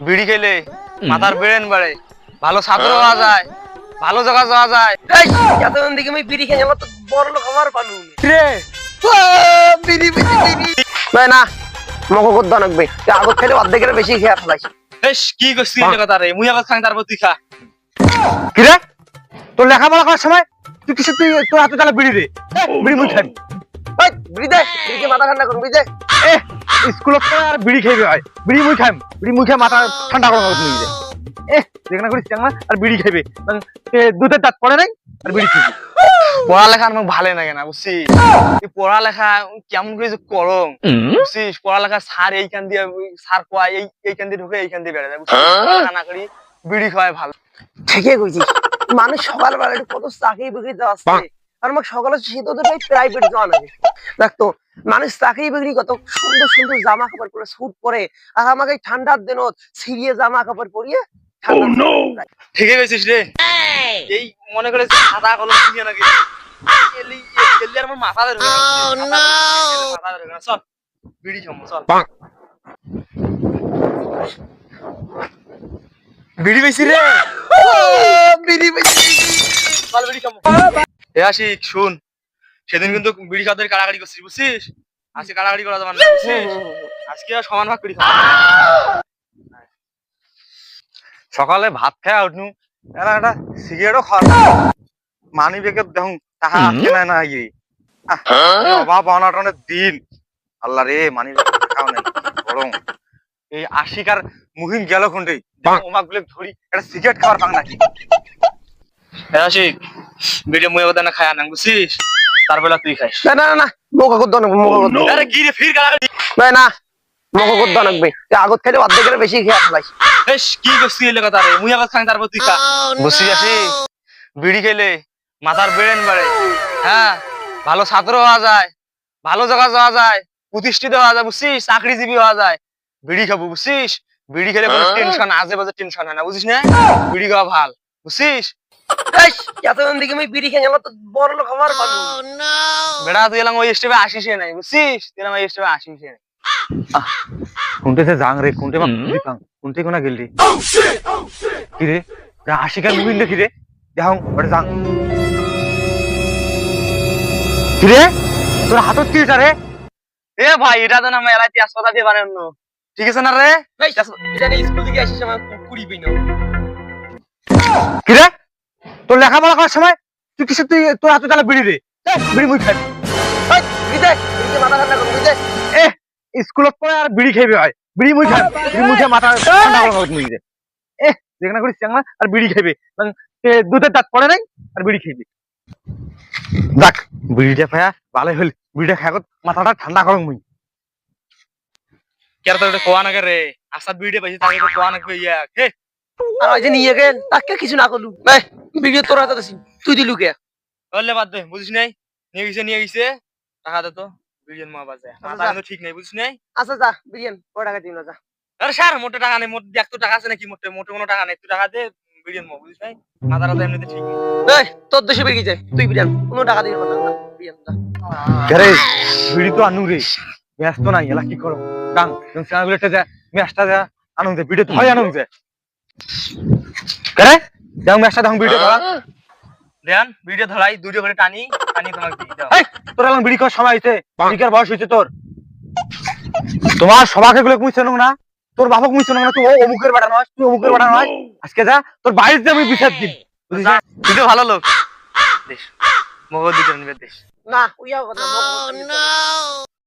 বিড়ি খেলে মাথার ব্রেন বাড়ে ভালো ছাত্র হওয়া যায় ভালো জায়গা যাওয়া যায়। এই এতক্ষণ দিকে আমি বিড়ি খেয়ে আমার তো বড় লোক আমার পালু রে! বিড়ি বিড়ি বিড়ি। ভাই না মকো করতে লাগবে আগত খেলে অর্ধেকের বেশি খেয়ে ফেলাই এস কি করছিস এই কথা রে? মুই আবার খাং তারপর তুই খা। কি রে তোর লেখাপড়া করার সময় তুই কিসে তুই তোর হাতে তাহলে বিড়ি দে এ, বিড়ি মুই খাবি বিড়ি দে মাথা ঠান্ডা করুন বিড়ি দে এ স্কুলত তো আর বিড়ি খাইবে হয়। বিড়ি মুই খাইম বিড়ি মুই খাই মাথা ঠান্ডা করা তুমি দে এ যেখানে করিস চাংলা আর বিড়ি খাইবে। দুধের দাঁত পড়ে নাই আর বিড়ি খাইবে। পড়ালেখা আমার ভালো লাগে না বুঝছিস? পড়ালেখা কেমন করে যে করম বুঝছিস? পড়ালেখা সার এইখান দিয়ে সার কোয়া এই এইখান দিয়ে ঢুকে এইখান দিয়ে বেড়ে যায় বুঝছিস? না করি বিড়ি খাওয়াই ভালো। ঠিকই কইছিস। মানুষ সকালবেলা একটু কত চাকরি বিক্রি আসছে আর আমার সকালে শীত তো প্রাইভেট যাওয়া লাগে। দেখতো মানুষ চাকরি বিক্রি কত সুন্দর সুন্দর জামা কাপড় পরে স্যুট পরে আর আমাকে ঠান্ডার দিনত সিরিয়ে জামা কাপড় পরিয়ে ঠান্ডা ঠিকই কইছিস রে। এই মনে করে যে সাদা কলম কিনে নাকি? এলি এলি আর আমার মাথা ধরে মাথা ধরে চল বিড়ি খাব চল। বিড়ি বেশি রে। বিড়ি বেশি। চল বিড়ি খাব এ আশিক শুন। সেদিন কিন্তু বিড়ি খাওয়াদের কাড়াকাড়ি করছিস বুঝছিস? আজকে কাড়াকাড়ি করা যাবে না বুঝছিস? আজকে আর সমান ভাগ খাব সকালে ভাত খাই উঠনু। এরা একটা সিগারেটও খাওয়া মানি বেগে দেখুন টাকা আটকে নাই না গিয়ে অভাব অনাটনের দিন। আল্লাহ রে মানি খাও নাই। গরম। এই আশিক আর মুহিম গেল খুন্ডে ওমা গুলো ধরি একটা সিগারেট খাওয়ার পাং নাকি। আশিক বিড়ি মুয়ে ওদানে খায় আনাং বুঝছিস? তারপরে তুই খাইস। না না না মোকা করতে লাগবে মোকা করতে আরে কি রে ফির কাড়াকাড়ি ভাই না মোকা করতে লাগবে আগত খেলে অর্ধেকের বেশি খেয়ে ফেলাই এস কি করছিস এই কথা রে? মুই আবার খাং তারপর তুই খা। বুঝছিস আশিক বিড়ি খেলে মাথার ব্রেন বাড়ে। হ্যাঁ ভালো ছাত্র হওয়া যায় ভালো জায়গা যাওয়া যায় প্রতিষ্ঠিত হওয়া যায় বুঝছিস? চাকরিজীবী হওয়া যায়। বিড়ি খাব বুঝছিস? বিড়ি খেলে কোনো টেনশন আজে বাজে টেনশন হয় না বুঝিস না? বিড়ি খাওয়া ভালো বুঝছিস? এতক্ষণ দিকে আমি বিড়ি খেয়ে আমার তো বড় লোক আমার পালু বেড়া তুই এলাম ওই স্টেপে আসিসে নাই বুঝছিস? তুই এলাম ওই স্টেপে আসিসে নাই। কোনটে সে জাং রে কোনটে মা কোনটে কোনা গেল রে? কি রে? দেখি রে? ওটা জাং কি রে? তোর হাতত কি এটা রে? এ ভাই এটা তো না মেলায় তেজপাতা দিয়ে বানানো ঠিক আছে না রে? এটা স্কুল থেকে আসিস আমার কুড়ি কি রে? তোর লেখাপড়া করার সময় তুই কিসে তুই, তোর হাতে তাহলে বিড়ি দে। বিড়ি মুই এ, স্কুলত পড়ে আর বিড়ি খাইবে হয়। বিড়ি মুই খাবি বিড়ি মুই খাই মাথা ঠান্ডা করা মুই দে। এ, যেখানে করিস চাংলা আর বিড়ি খাইবে। দুধের দাঁত পড়ে নাই, আর বিড়ি খাইবে। দেখ বিড়িটা খায়া ভালোই হল বিড়িটা খায় মাথাটা ঠান্ডা করং মুই। কেন তোর কোয়া না রে? আসাদ বিড়ি পাইছি তাকে কোয়া না কই ইয়া হে আর ওই যে নিয়ে গেল তাকে কিছু না করলু এই বিড়ি তোর হাতে তুই দিলু কে? বললে বাদ দে বুঝিস নাই? নিয়ে গেছে নিয়ে গেছে। টাকা দে তো মা বাজে। মাথা কিন্তু ঠিক নাই বুঝিস নাই? আচ্ছা যা বিরিয়ান কয় টাকা দিন যা। আরে স্যার মোটে টাকা নেই মোটে দেখ তো টাকা আছে নাকি মোটে মোটে কোনো টাকা নেই তুই টাকা দে বিলিয়ন মা বুঝিস নাই? মাথাটা তো এমনিতে ঠিক নেই। এই তোর দেশে বেরিয়ে যায় তুই বিরিয়ান কোনো টাকা দিবি না বিরিয়ান যা। বিড়ি তো আনু রে ব্যস্ত নাই এলা কি করো ডাং তুমি চাগুলেটা যা ম্যাচটা যা আনন্দ দে বিড়ি তো হয় আনন্দ। দে রে যাও ম্যাচটা দাও বিড়ি ধরা দেন ভিডিও ধরাই দুটো করে টানি টানি তোমাকে দিয়ে দাও এই তোর এখন বিড়ি খাওয়ার সময় হয়েছে বিকার বয়স হয়েছে তোর। তোমার সবাকে গুলো মুই চেনো না। তোর বাবাকে মুই চেনো না। তুই ও অমুকের বেটা নয় তুই অমুকের বেটা নয় আজকে যা তোর বাড়িতে আমি বিচার দিন তুই তো ভালো লোক। দেশ মগজ নিবে দেশ। না উইয়া কথা